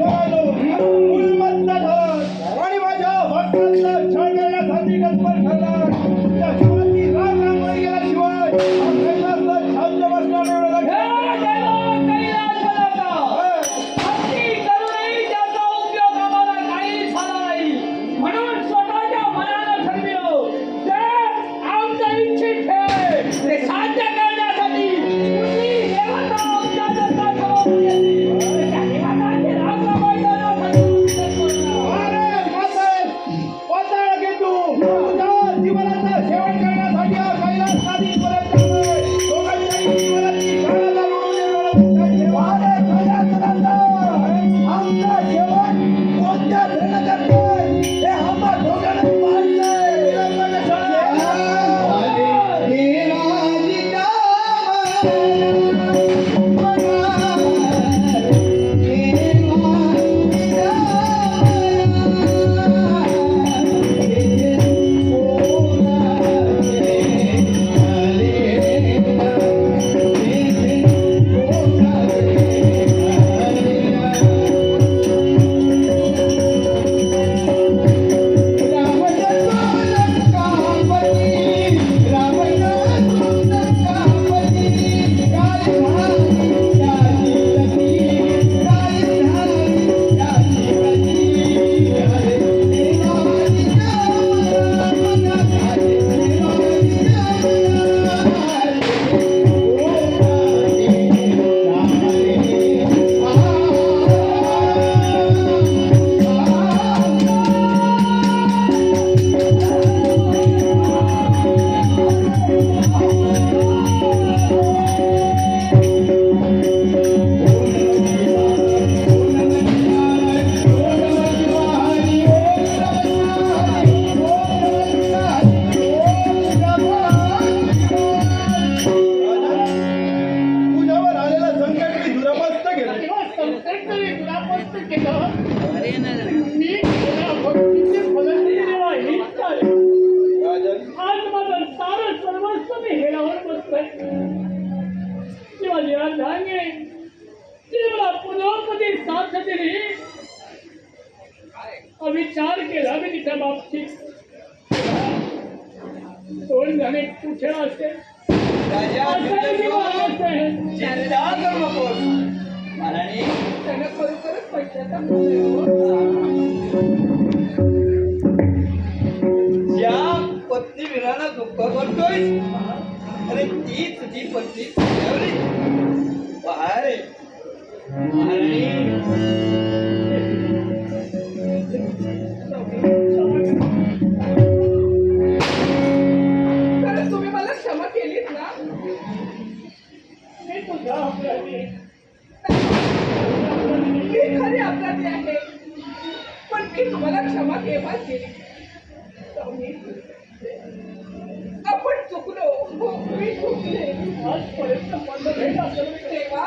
Helal olsun. अविचार केला मी तिच्या बाबतीत दोन जणे कुठे असते असं ज्या पत्नी विरानं दुःख करतोय अरे ती तुझी पत्नी तुझ्यावरी बाहेर तुम्ही मला क्षमा केलीत ना? मी तुझ्या अपराधी आहे. पण मी तुम्हाला क्षमा केव्हा केली? आपण चुकलो. हो, मी चुकले. आजपर्यंत भेट असेल तेव्हा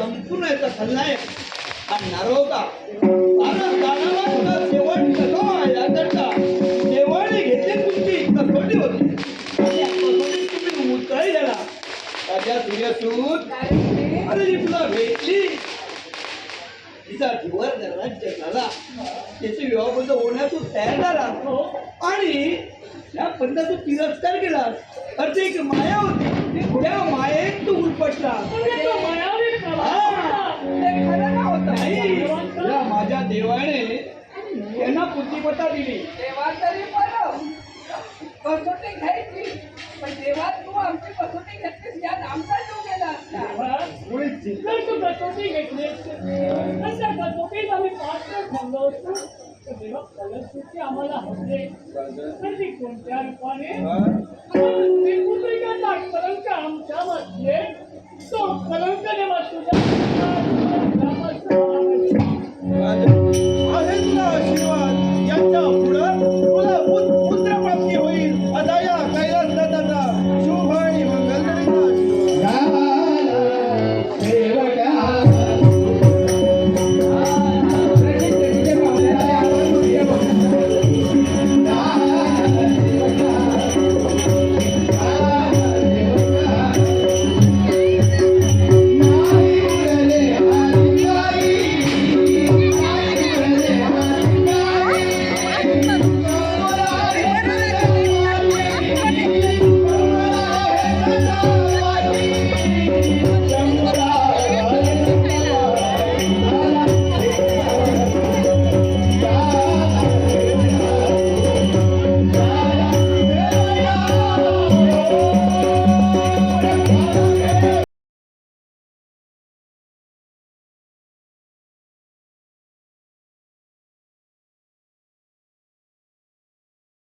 संपूर्ण याचा खलनायक हा नारोगा कारण दानवांचा शेवट कसं याकरता शेवटी घेतली तुमची कसोटी होती. तुम्ही उतराई झाला. राजा सूर्यसूत. अरे जी तुला भेटली. तिचा जीवर राज्य झाला. त्याचे विवाहबद्ध होण्यास तयार झाला. आणि या पंडाचा तिरस्कार केला. अर्थ एक माया होती. देवता दिली. देवा तरी कसोटी घ्यायची. पण देवा तू आमची कसोटी घेतलीस यात आमचा जीव गेला असता. कसोटी तसं कसोटीत आम्ही पात्र थांबलो असतो? तर आम्हाला हसले. तर ती कोणत्या रूपाने? आमच्या वाचले तो कलंकने वाचू